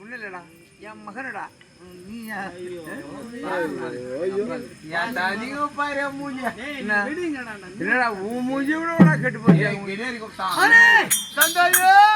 ஒண்ணு இல்லடா என் மகனடா என்னடா உன் மூஞ்சி விட கெட்டு போச்சு. சந்தோஷம்.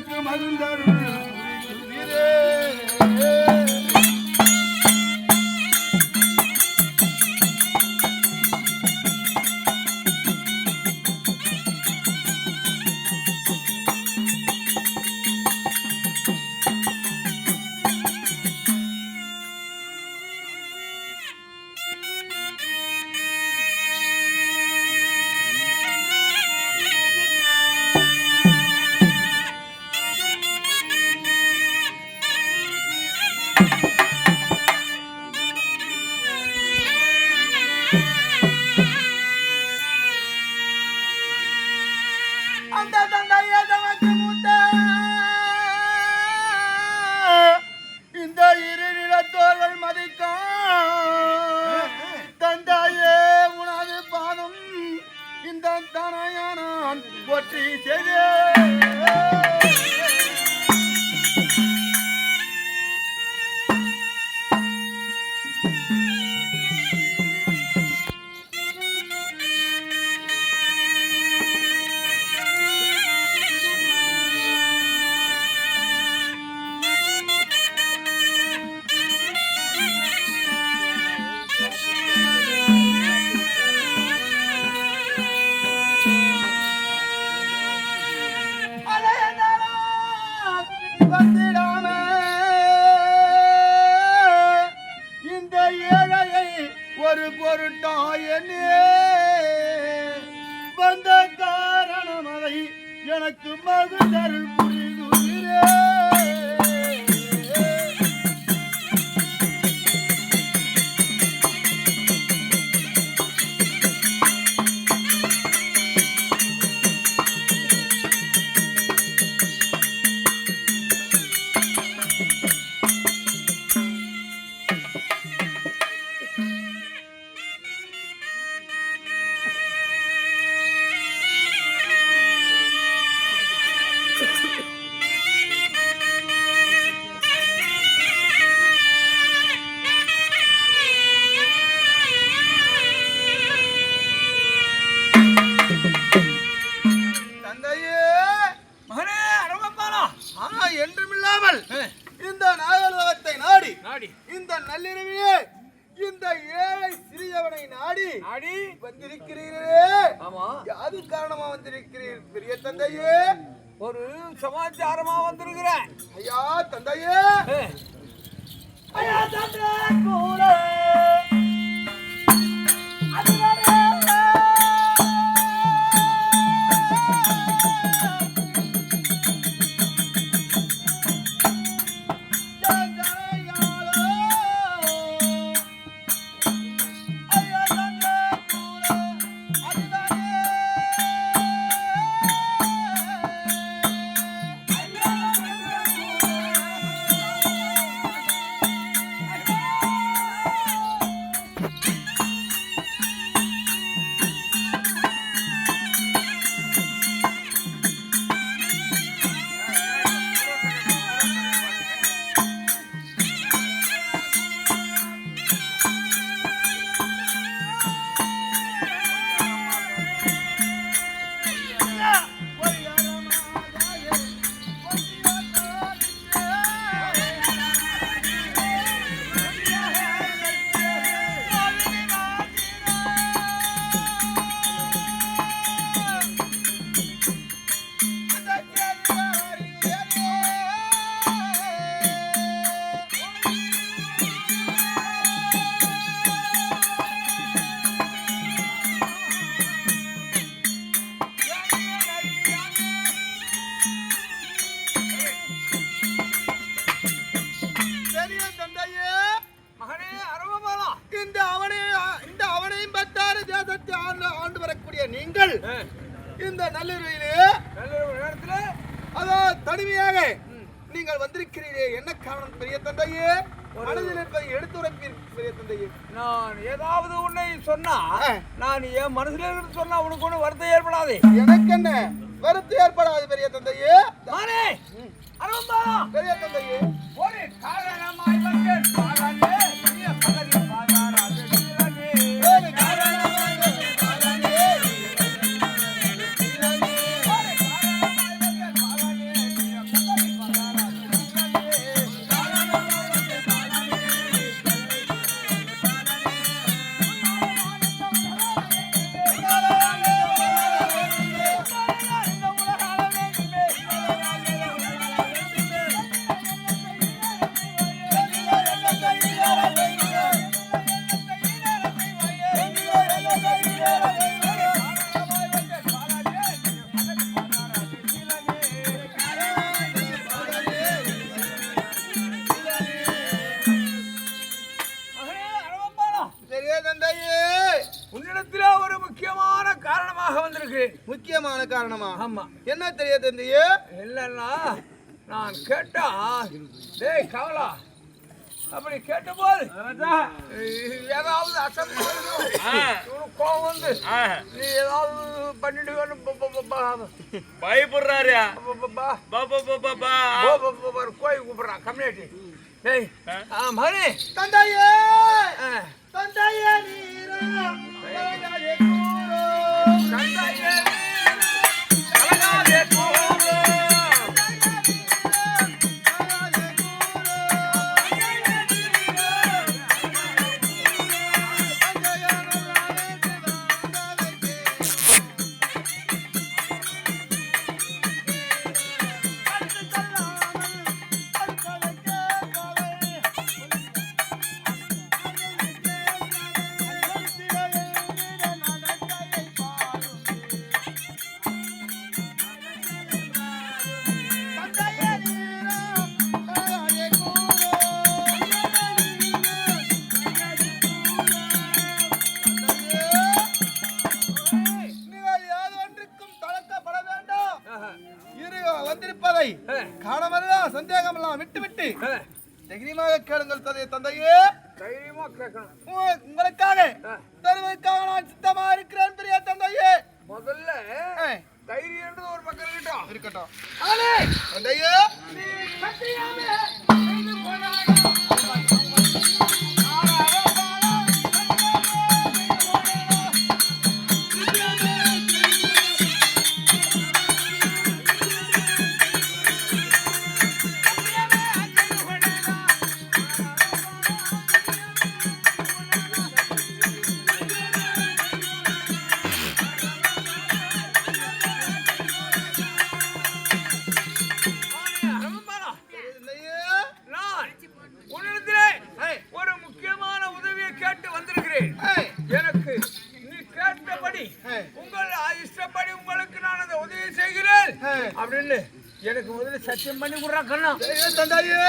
क्रम अंदर Yeah. நீங்கள் வந்திருக்கிறீரே. என்ன காரணம் பெரிய தந்தையே? மனதில் இருப்பதை எடுத்துரைப்பீர் பெரிய தந்தையே. நான் ஏதாவது உன்னை சொன்னா. நான் என் மனசுல இருந்து சொன்னா உனக்கு ஒண்ணு வருத்தம் ஏற்படாது. எனக்கு என்ன? வருத்தம் ஏற்படாது பெரிய தந்தையே. அரவமாலா பெரிய தந்தையே. ஒரு காரணமாய் வந்தேன் ஆமா. என்ன தெரிய தந்தையே? இல்லைன்னா நான் கேட்டா டேய் கவலா அப்படி கேட்டபோது ஏதாவது உனக்கு கோவம் வந்து நீ ஏதாவது பண்ணிடுவேன்னு பயப்படுறாரு. கோயில் கூப்பிடுறான் கம்யூனிட்டி. டேய் ஆ. மகனே. தந்தையே. தந்தையே நீரா. தைரியமாக கேளுங்கள் தந்தையே தைரியமாக கேட்கணும். பண்ணி கொடுறா கண்ணா. ஐயோ,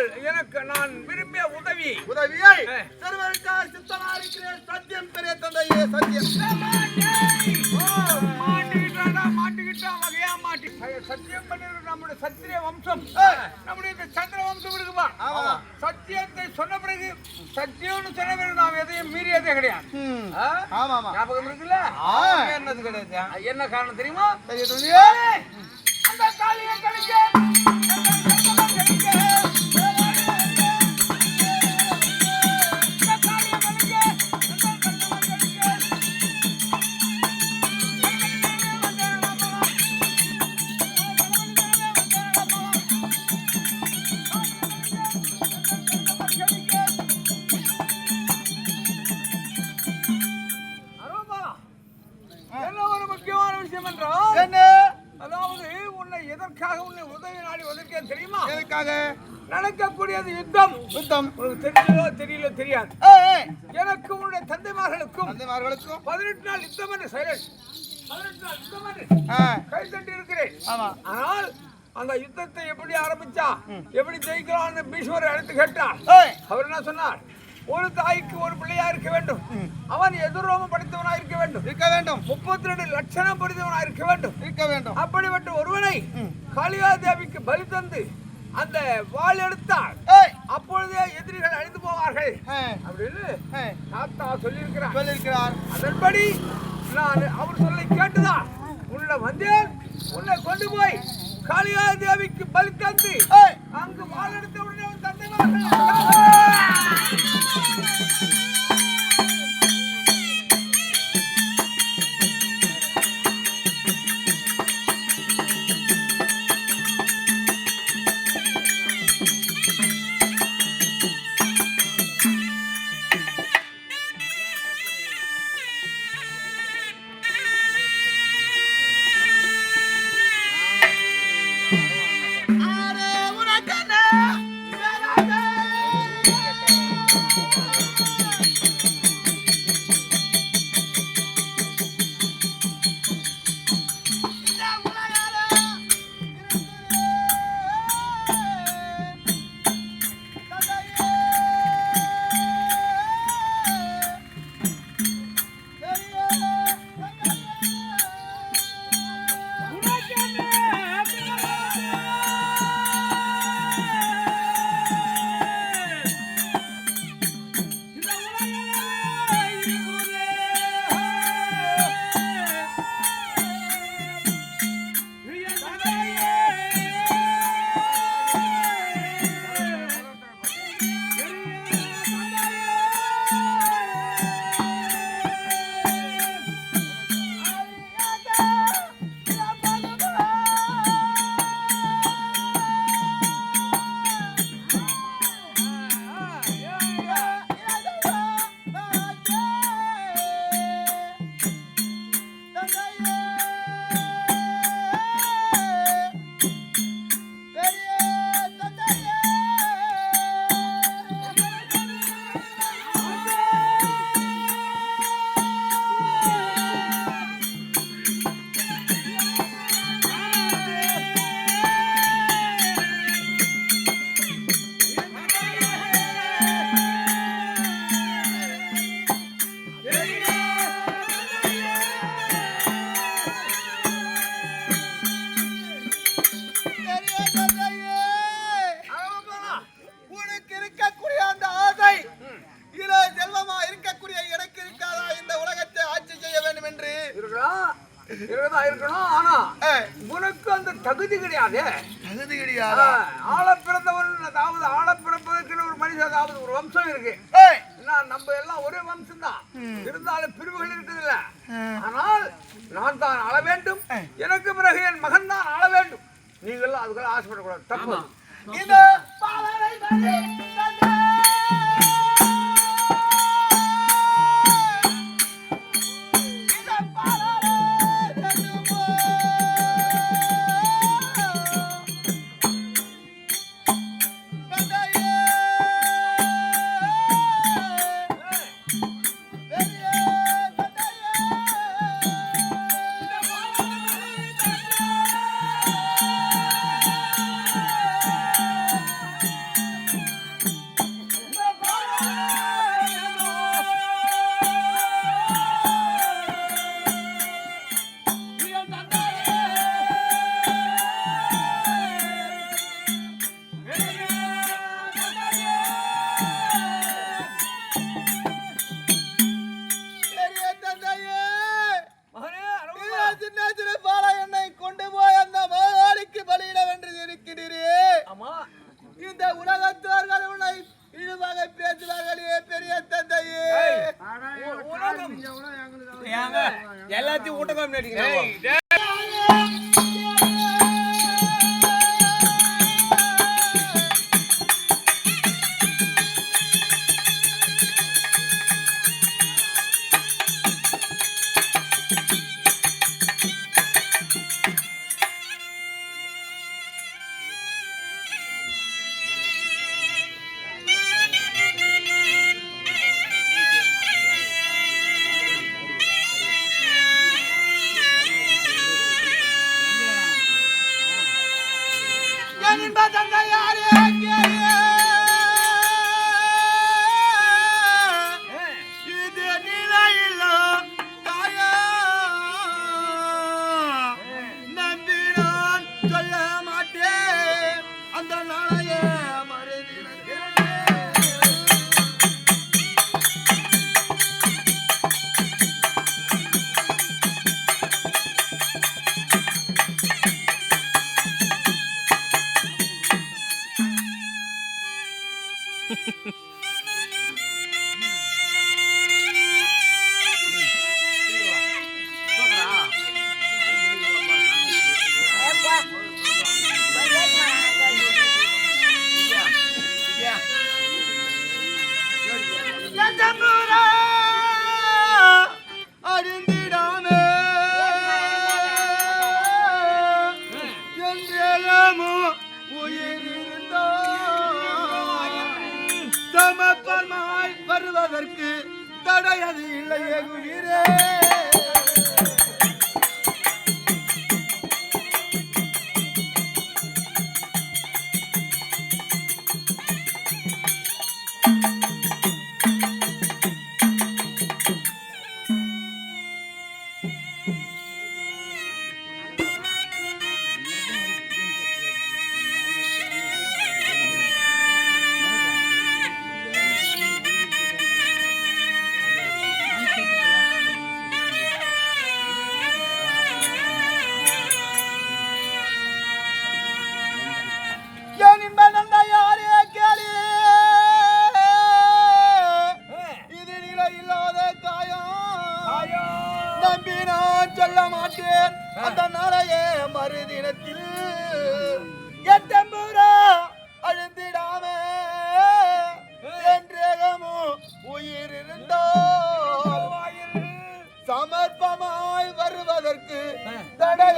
உங்கள் எனக்கு நான் விரும்பிய உதவி. உதவியை. தருவதற்காக சித்தனா இருக்கிறேன் சத்தியம் பெரிய தந்தையே சத்தியம். மாட்டிக்கிட்டாடா, மாட்டிக்கிட்டா, வகையா மாட்டி. சத்தியம் பண்ணிரு நம்முடைய சத்திரிய வம்சம். நம்முடைய இந்த சந்திர வம்சம் இருக்குப்பா ஆமா. சத்தியத்தை சொன்ன பிறகு சத்தியம்னு சொன்ன பிறகு நாம் எதையும் மீறியதே கிடையாது? ஆமா ஞாபகம் இருக்குல்ல. என்னது கிடையாது? என்ன காரணம் தெரியுமா? அந்த காளியை கழிக்க நடக்கக்கூடியது யுத்தம். உனக்கு தெரியுதோ தெரியல தெரியாது. எனக்கு உன்னுடைய தந்தைமார்களுக்கும் தந்தைமார்களுக்கும் பதினெட்டு நாள் யுத்தம் என்று சைலண்ட் பதினெட்டு நாள் யுத்தம் என்று கை தட்டி இருக்கிறேன் ஆமா. ஆனால் அந்த யுத்தத்தை எப்படி ஆரம்பிச்சா எப்படி ஜெயிக்கலாம்னு பீஷ்மர் அழைத்து கேட்டார். அவர் என்ன சொன்னார்? ஒரு தாய்க்கு ஒரு பிள்ளையா இருக்க வேண்டும். அவன் எதிரோம படித்தவனா இருக்க வேண்டும். இருக்க வேண்டும். முப்பத்தி ரெண்டு லட்சணம் படித்தவனா இருக்க வேண்டும். இருக்க வேண்டும். அப்படிப்பட்ட ஒருவனை காளியா தேவிக்கு பலி தந்து அந்த வாள் எடுத்தால் ஏய், அப்பொழுதே எதிரிகள் அழிந்து போவார்கள். அப்படின்னு. தாத்தா சொல்லியிருக்கிறார். சொல்லியிருக்கிறார். அதன்படி நான் அவர் சொல்லை கேட்டுதான் உள்ள வந்தேன். உன்னை கொண்டு போய் காளியா தேவிக்கு பலி தந்து அங்கு வாள் எடுத்த உடனே தந்தை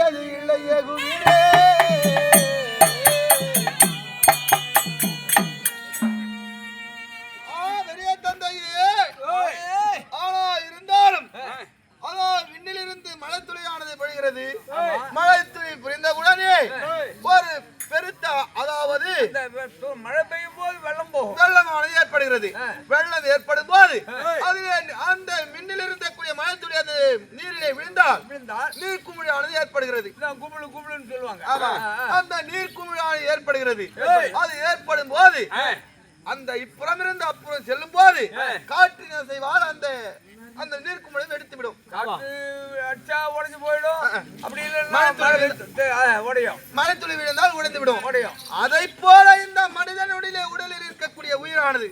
தடையது இல்லையே அடிச்சா உடைஞ்சு போயிடும். அப்படி இல்லைன்னா உடையும். மழை துளி விழுந்தால் உடைந்து விடும். உடையும். அதை போல இந்த மனிதனுடைய உடலில் இருக்கக்கூடிய உயிரானது.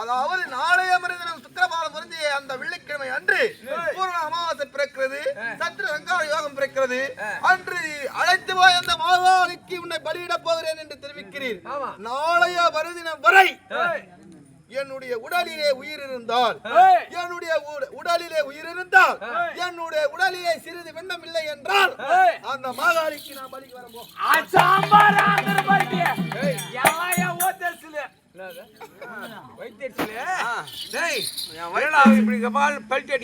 அதாவது நாளைய மனிதனம் சுக்கிரபாலம் பொருந்திய அந்த வெள்ளிக்கிழமை அன்று பூர்ண அமாவாசை பிறக்கிறது சத்ரு சங்கார யோகம் பிறக்கிறது. அன்று அழைத்து போய் அந்த மாதாவிக்கு உன்னை பலியிடப் போகிறேன் என்று தெரிவிக்கிறீர். நாளைய மறுதினம் வரை என்னுடைய உடலிலே உயிர் இருந்தால் என்னுடைய உடலிலே உயிர் இருந்தால் என்னுடைய உடலிலே சிறிது வெண்ணம் இல்லை என்றால் அந்த மாகாளிக்கு நான் பலிக்கு வரப்போம் வைத்தியர்சிலே இப்படி கபால் பல்கடி